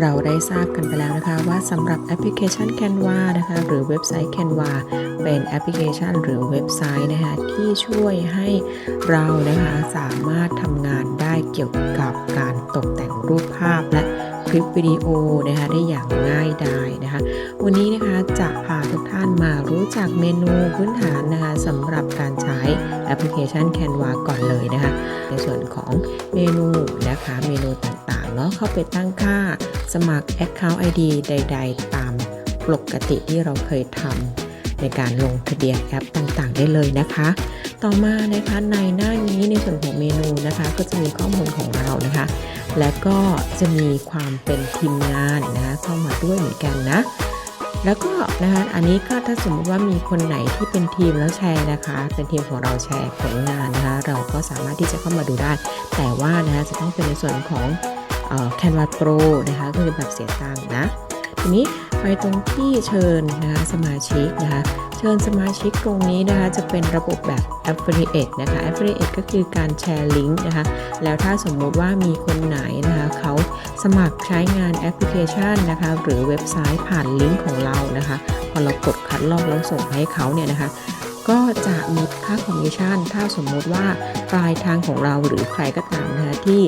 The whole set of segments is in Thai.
เราได้ทราบกันไปแล้วนะคะว่าสำหรับแอปพลิเคชัน Canva นะคะหรือเว็บไซต์ Canva เป็นแอปพลิเคชันหรือเว็บไซต์นะคะที่ช่วยให้เรานะคะสามารถทำงานได้เกี่ยวกับการตกแต่งรูปภาพและคลิปวิดีโอนะคะได้อย่างง่ายดายนะคะ วันนี้นะคะจะพาทุกท่านมารู้จักเมนูพื้นฐานนะคะสำหรับการใช้แอปพลิเคชัน Canva ก่อนเลยนะคะในส่วนของเมนูนะคะเมนูต่าง เนาะเข้าไปตั้งค่าสมัคร Account ID ใด ๆ ตามปกติที่เราเคยทำในการลงทะเบียนแอปต่างๆ ได้เลยนะคะ ต่อมานะคะในหน้านี้ในส่วนของเมนูนะคะ ก็จะมีข้อมูลของเรานะคะ และก็จะมีความเป็นทีมงานนะคะเข้ามาด้วยเหมือนกันนะแล้วก็นะคะอันนี้ก็ถ้าสมมติว่ามีคนไหนที่เป็นทีมแล้วแชร์นะคะ เป็นทีมของเราแชร์ผลงานนะคะ เราก็สามารถที่จะเข้ามาดูได้ แต่ว่านะคะจะต้องเป็นในส่วนของ เอ่อ Canva Pro นะคะก็คือแบบเสียตังค์นะ ทีนี้ไปตรงที่เชิญนะคะสมาชิกนะคะ เชิญสมาชิกตรงนี้นะคะจะเป็นระบบแบบ Affiliate นะคะ Affiliate ก็คือการแชร์ลิงก์นะคะ แล้วถ้าสมมุติว่ามีคนไหนนะคะเขาสมัครใช้งานแอปพลิเคชันนะคะ หรือเว็บไซต์ผ่านลิงก์ของเรานะคะ พอเรากดคัดลอกแล้วส่งให้เขาเนี่ยนะคะก็จะมีค่าคอมมิชชั่น ถ้าสมมุติว่าปลายทางของเราหรือใครก็ตามนะคะที่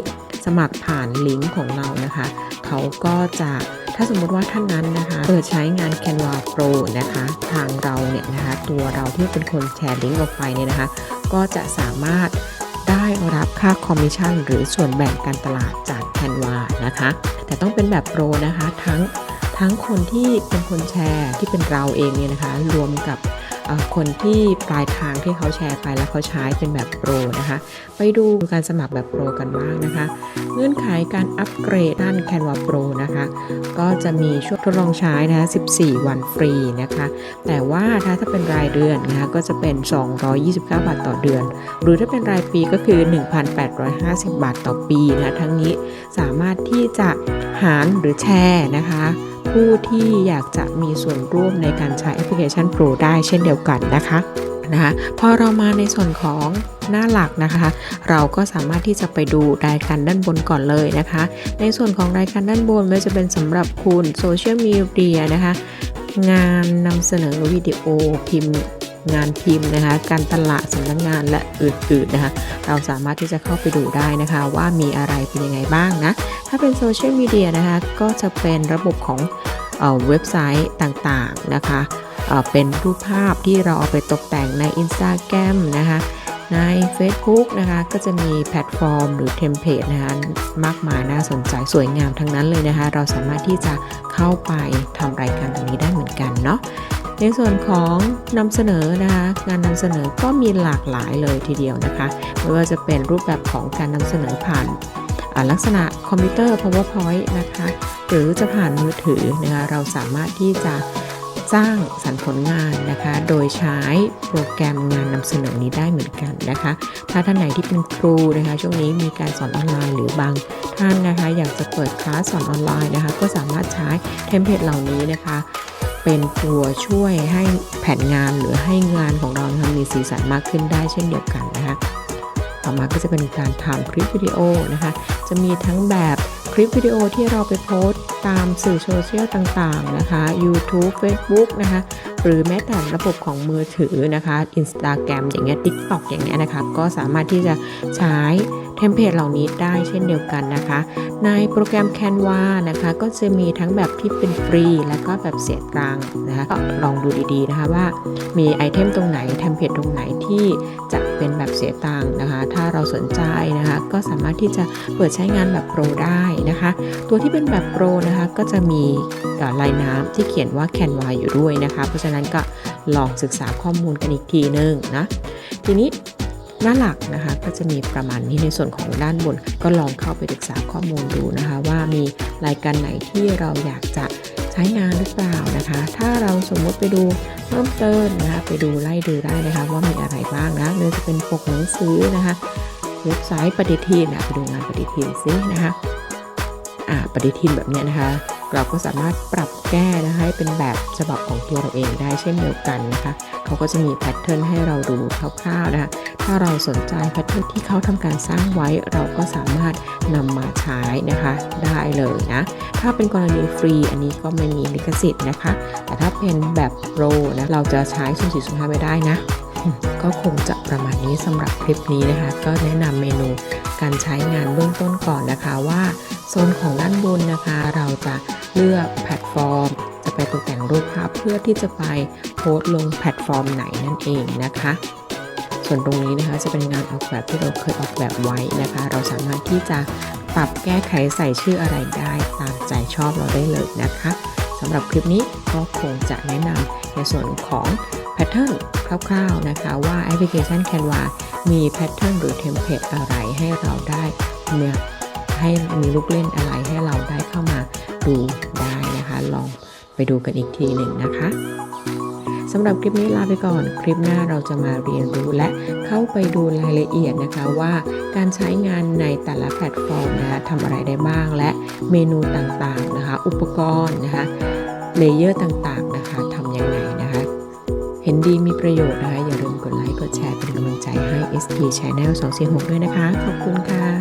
สมัครผ่านลิงก์ของเรานะคะ เขาก็จะถ้าสมมุติว่าท่านนั้นนะคะเปิดใช้งาน Canva Pro นะคะ ทางเราเนี่ยนะคะ ตัวเราที่เป็นคนแชร์ลิงก์ออกไปเนี่ยนะคะ ก็จะสามารถได้รับค่าคอมมิชชั่นหรือส่วนแบ่งการตลาดจาก Canva นะคะ แต่ต้องเป็นแบบโปรนะคะทั้งทั้งคนที่เป็นคนแชร์ที่เป็นเราเองเนี่ยนะคะ รวมกับ คนที่ปลายทางที่เขาแชร์ไปแล้วเขาใช้เป็นแบบโปรนะคะ ไปดูการสมัครแบบโปรกันบ้างนะคะ เงื่อนไขการอัปเกรดด้าน Canva Pro นะคะ ก็จะมีช่วงทดลองใช้นะคะ14 วันฟรีนะคะ แต่ว่าถ้าถ้าเป็นรายเดือนนะคะก็จะเป็น 229 บาทต่อเดือน หรือถ้าเป็นรายปีก็คือ 1,850 บาทต่อปีนะ ทั้งนี้สามารถที่จะหารหรือแชร์นะคะ ผู้ที่อยากจะมีส่วนร่วมในการใช้แอปพลิเคชัน Pro ได้เช่นเดียวกันนะคะนะคะพอเรามาในส่วนของหน้าหลักนะคะ เราก็สามารถที่จะไปดูรายการด้านบนก่อนเลยนะคะ ในส่วนของรายการด้านบนไม่ว่าจะเป็นสำหรับคุณโซเชียลมีเดียนะคะ งานนำเสนอวิดีโอพิมพ์งานพิมพ์นะคะ การตลาดสำนักงานและอื่นๆนะคะ เราสามารถที่จะเข้าไปดูได้นะคะ ว่ามีอะไรเป็นยังไงบ้างนะ ถ้าเป็นโซเชียลมีเดียนะคะ ก็จะเป็นระบบของเอเว็บไซต์ต่างๆนะคะเเป็นรูปภาพที่เราเอาไปตกแต่งใน Instagram นะคะใน Facebook นะคะก็จะมีแพลตฟอร์มหรือเทมเพลตนะคะมากมายน่าสนใจสวยงามทั้งนั้นเลยนะคะ เราสามารถที่จะเข้าไปทำรายการตรงนี้ได้เหมือนกันเนาะในส่วนของนำเสนอนะคะงานนำเสนอก็มีหลากหลายเลยทีเดียวนะคะ ไม่ว่าจะเป็นรูปแบบของการนำเสนอผ่าน ลักษณะคอมพิวเตอร์ powerpoint นะคะ หรือจะผ่านมือถือนะคะเราสามารถที่จะสร้างสรรผลงานนะคะ โดยใช้โปรแกรมงานนำเสนอนี้ได้เหมือนกันนะคะ ถ้าท่านไหนที่เป็นครูนะคะ ช่วงนี้มีการสอนออนไลน์หรือบางท่านนะคะ อยากจะเปิดคลาสสอนออนไลน์นะคะ ก็สามารถใช้เทมเพลตเหล่านี้นะคะเป็นตัวช่วยให้แผนงานหรือให้งานของเรานะะมีสีสันมากขึ้นได้เช่นเดียวกันนะคะ ต่อมาก็จะเป็นการทำคลิปวิดีโอนะคะ จะมีทั้งแบบคลิปวิดีโอที่เราไปโพสต์ตามสื่อโซเชียลต่างๆนะคะ YouTube Facebook นะคะ หรือแม้แต่ระบบของมือถือนะคะ Instagram อย่างเงี้ย TikTok อย่างเงี้ยนะคะ ก็สามารถที่จะใช้ มเพลตเหล่านี้ได้เช่นเดียวกันนะคะ ในโปรแกรม Canva นะคะก็จะมีทั้งแบบที่เป็นฟรี และก็แบบเสียตังค์นะคะก็ลองดูดีๆนะคะว่ามีไอเทมตรงไหนเทมเพลตตรงไหนที่จะเป็นแบบเสียตังค์นะคะ ถ้าเราสนใจนะคะก็สามารถที่จะเปิดใช้งานแบบโปรได้นะคะ ตัวที่เป็นแบบโปรนะคะก็จะมีลายน้ำที่เขียนว่า Canva อยู่ด้วยนะคะ เพราะฉะนั้นก็ลองศึกษาข้อมูลกันอีกทีนึงนะทีนี้ หน้าหลักนะคะก็จะมีประมาณนี้ในส่วนของด้านบน ก็ลองเข้าไปศึกษาข้อมูลดูนะคะ ว่ามีรายการไหนที่เราอยากจะใช้งานหรือเปล่านะคะ ถ้าเราสมมติไปดูเพิ่มเติมนะคะไปดูไล่ดูได้นะคะ ว่ามีอะไรบ้างนะไม่ว่าจะเป็นปกหนังสือนะคะเว็บไซต์ปฏิทินนะไปดูงานปฏิทินซินะคะอ่าปฏิทินแบบเนี้ยนะคะ เราก็สามารถปรับแก้นะคะให้เป็นแบบฉบับของตัวเราเองได้เช่นเดียวกันนะคะเขาก็จะมีแพทเทิร์นให้เราดูคร่าวๆนะคะถ้าเราสนใจแพทเทิร์นที่เขาทำการสร้างไว้ เราก็สามารถนำมาใช้นะคะได้เลยนะถ้าเป็นกรณีฟรีอันนี้ก็ไม่มีลิขสิทธิ์นะคะ แต่ถ้าเป็นแบบโปรนะเราจะใช้0 4 0 5ไม่ได้นะก็คงจะประมาณนี้สำหรับคลิปนี้นะคะ ก็แนะนำเมนูการใช้งานเบื้องต้นก่อนนะคะว่า โซนของด้านบนนะคะ เราจะเลือกแพลตฟอร์ม จะไปตกแต่งรูปภาพเพื่อที่จะไปโพสต์ลงแพลตฟอร์มไหนนั่นเองนะคะ ส่วนตรงนี้นะคะจะเป็นงานออกแบบที่เราเคยออกแบบไว้นะคะ เราสามารถที่จะปรับแก้ไขใส่ชื่ออะไรได้ตามใจชอบเราได้เลยนะคะสำหรับคลิปนี้ก็คงจะแนะนำในส่วนของแพทเทิร์นคร่าวๆนะคะ ว่าแอปพลิเคชัน Canva มีแพทเทิร์นหรือเทมเพลตอะไรให้เราได้เนี่ย ให้มีลูกเล่นอะไรให้เราได้เข้ามาดูได้นะคะ ลองไปดูกันอีกทีหนึ่งนะคะสำหรับคลิปนี้ลาไปก่อน คลิปหน้าเราจะมาเรียนรู้และเข้าไปดูรายละเอียดนะคะว่าการใช้งานในแต่ละแพลตฟอร์มนะคะทำอะไรได้บ้างและเมนูต่างๆนะคะ อุปกรณ์นะคะเลเยอร์ต่างๆนะคะทำยังไงนะคะ เห็นดีมีประโยชน์นะคะ อย่าลืมกดไลค์ กดแชร์เป็นกำลังใจให้ ST Channel 246 ด้วยนะคะ ขอบคุณค่ะ